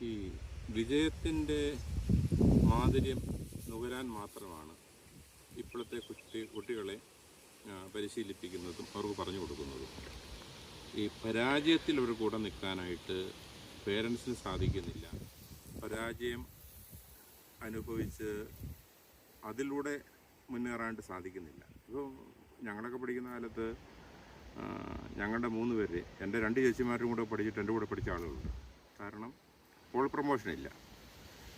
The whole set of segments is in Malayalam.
ഈ വിജയത്തിന്റെ മാധുര്യം നുകരാൻ മാത്രമാണ് ഇപ്പോഴത്തെ കുട്ടി കുട്ടികളെ പരിശീലിപ്പിക്കുന്നതും അവർക്ക് പറഞ്ഞു കൊടുക്കുന്നതും. ഈ പരാജയത്തിൽ ഒരു കൂടെ നിൽക്കാനായിട്ട് പേരൻസിന് സാധിക്കുന്നില്ല. പരാജയം അനുഭവിച്ച് അതിലൂടെ മുന്നേറാനായിട്ട് സാധിക്കുന്നില്ല. ഇപ്പോൾ ഞങ്ങളൊക്കെ പഠിക്കുന്ന കാലത്ത് ഞങ്ങളുടെ മൂന്ന് പേര് എന്റെ രണ്ട് ചേച്ചിമാരും കൂടെ പഠിച്ചിട്ട് എന്റെ കൂടെ പഠിച്ച ആളുകളുണ്ട്. കാരണം പോൾ പ്രൊമോഷൻ ഇല്ല.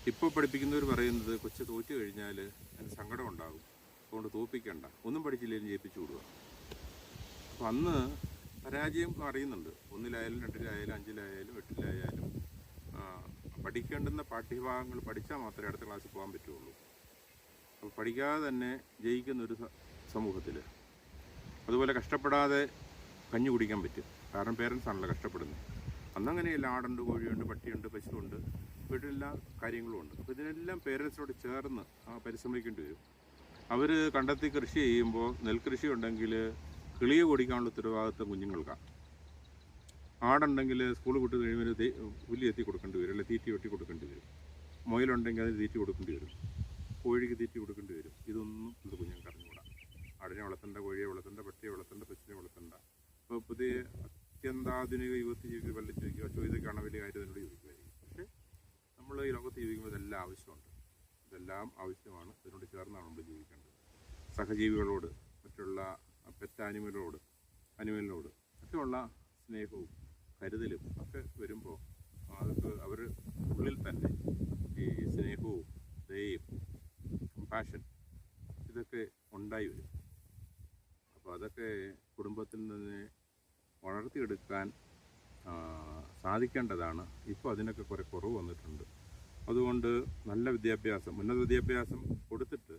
ഇപ്പോൾ പഠിപ്പിക്കുന്നവർ പറയുന്നത് കൊച്ചു തോറ്റു കഴിഞ്ഞാൽ അതിന് സങ്കടം ഉണ്ടാകും. അതുകൊണ്ട് തോപ്പിക്കണ്ട. ഒന്നും പഠിച്ചില്ലെങ്കിലും ജയിപ്പിച്ചു വിടുക. അപ്പം അന്ന് പരാജയം അറിയുന്നുണ്ട്. ഒന്നിലായാലും രണ്ടിലായാലും അഞ്ചിലായാലും എട്ടിലായാലും പഠിക്കേണ്ടുന്ന പാഠ്യഭാഗങ്ങൾ പഠിച്ചാൽ മാത്രമേ അടുത്ത ക്ലാസ്സിൽ പോകാൻ പറ്റുള്ളൂ. അപ്പോൾ പഠിക്കാതെ തന്നെ ജയിക്കുന്ന ഒരു സമൂഹത്തിൽ. അതുപോലെ കഷ്ടപ്പെടാതെ കഞ്ഞി കുടിക്കാൻ പറ്റും. കാരണം പേരൻസ് ആണല്ലോ കഷ്ടപ്പെടുന്നത്. അന്നങ്ങനെയല്ല ആടുണ്ട് കോഴിയുണ്ട് പട്ടിയുണ്ട് പശുവുണ്ട് വീട്ടിലെല്ലാ കാര്യങ്ങളും ഉണ്ട്. അപ്പോൾ ഇതിനെല്ലാം പേരൻസിനോട് ചേർന്ന് പരിശ്രമിക്കേണ്ടി വരും. അവർ കണ്ടെത്തി കൃഷി ചെയ്യുമ്പോൾ നെൽകൃഷി ഉണ്ടെങ്കിൽ കിളിയെ ഓടിക്കാനുള്ള ഉത്തരവാദിത്വം കുഞ്ഞുങ്ങൾക്കാണ്. ആടുണ്ടെങ്കിൽ സ്കൂൾ വിട്ട് കഴിയുമ്പോൾ പുല്ല് എത്തി കൊടുക്കേണ്ടി വരും അല്ലെങ്കിൽ തീറ്റി വെട്ടി കൊടുക്കേണ്ടി വരും. മുയലുണ്ടെങ്കിൽ അതിന് തീറ്റി കൊടുക്കേണ്ടി വരും. കോഴിക്ക് തീറ്റി കൊടുക്കേണ്ടി വരും. ഇതൊന്നും ഇത് കുഞ്ഞുങ്ങൾക്ക് അറിഞ്ഞുകൂടാ. ആടിനെ വളർത്തേണ്ട കോഴിയെ വളർത്തേണ്ട പട്ടിയെ വളർത്തേണ്ട പശുവിനെ വളർത്തേണ്ട. അപ്പോൾ പുതിയ അത്യന്താധുനിക യുഗത്തിൽ ജീവിക്കുന്ന വല്ല ചോദിക്കുക പക്ഷേ ഇതൊക്കെയാണ് വലിയ കാര്യം ചോദിക്കുമായിരിക്കും പക്ഷേ നമ്മൾ ഈ ലോകത്ത് ജീവിക്കുമ്പോൾ ഇതെല്ലാം ആവശ്യമുണ്ട്. ഇതെല്ലാം ആവശ്യമാണ്. അതിനോട് ചേർന്നാണ് നമ്മൾ ജീവിക്കേണ്ടത്. സഹജീവികളോട് മറ്റുള്ള പെറ്റ് ആനിമലോട് അനിമലിനോട് ഒക്കെയുള്ള സ്നേഹവും കരുതലും ഒക്കെ വരുമ്പോൾ അവർക്ക് അവർ ഉള്ളിൽ തന്നെ ഈ സ്നേഹവും ദയയും കമ്പാഷൻ ഇതൊക്കെ ഉണ്ടായി വരും. അപ്പോൾ അതൊക്കെ കുടുംബത്തിൽ നിന്ന് വളർത്തിയെടുക്കാൻ സാധിക്കേണ്ടതാണ്. ഇപ്പോൾ അതിനൊക്കെ കുറേ കുറവ് വന്നിട്ടുണ്ട്. അതുകൊണ്ട് നല്ല വിദ്യാഭ്യാസം ഉന്നത വിദ്യാഭ്യാസം കൊടുത്തിട്ട്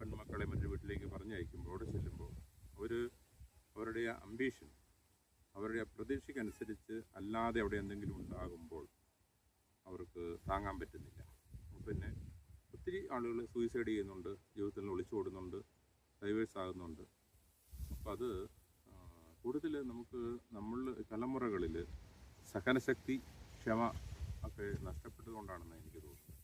പെൺമക്കളെ മറ്റു വീട്ടിലേക്ക് പറഞ്ഞയക്കുമ്പോൾ അവിടെ ചെല്ലുമ്പോൾ അവർ അവരുടെ അംബീഷൻ അവരുടെ പ്രതീക്ഷയ്ക്കനുസരിച്ച് അല്ലാതെ അവിടെ എന്തെങ്കിലും ഉണ്ടാകുമ്പോൾ അവർക്ക് താങ്ങാൻ പറ്റുന്നില്ല. പിന്നെ ഒത്തിരി ആളുകൾ സൂയിസൈഡ് ചെയ്യുന്നുണ്ട് ജീവിതത്തിൽ ഒളിച്ചോടുന്നുണ്ട് ഡൈവേഴ്സ് ആകുന്നുണ്ട്. അപ്പോൾ അത് കൂടുതൽ നമുക്ക് നമ്മൾ തലമുറകളിൽ സഹനശക്തി ക്ഷമ ഒക്കെ നഷ്ടപ്പെട്ടതുകൊണ്ടാണെന്ന് എനിക്ക് തോന്നുന്നത്.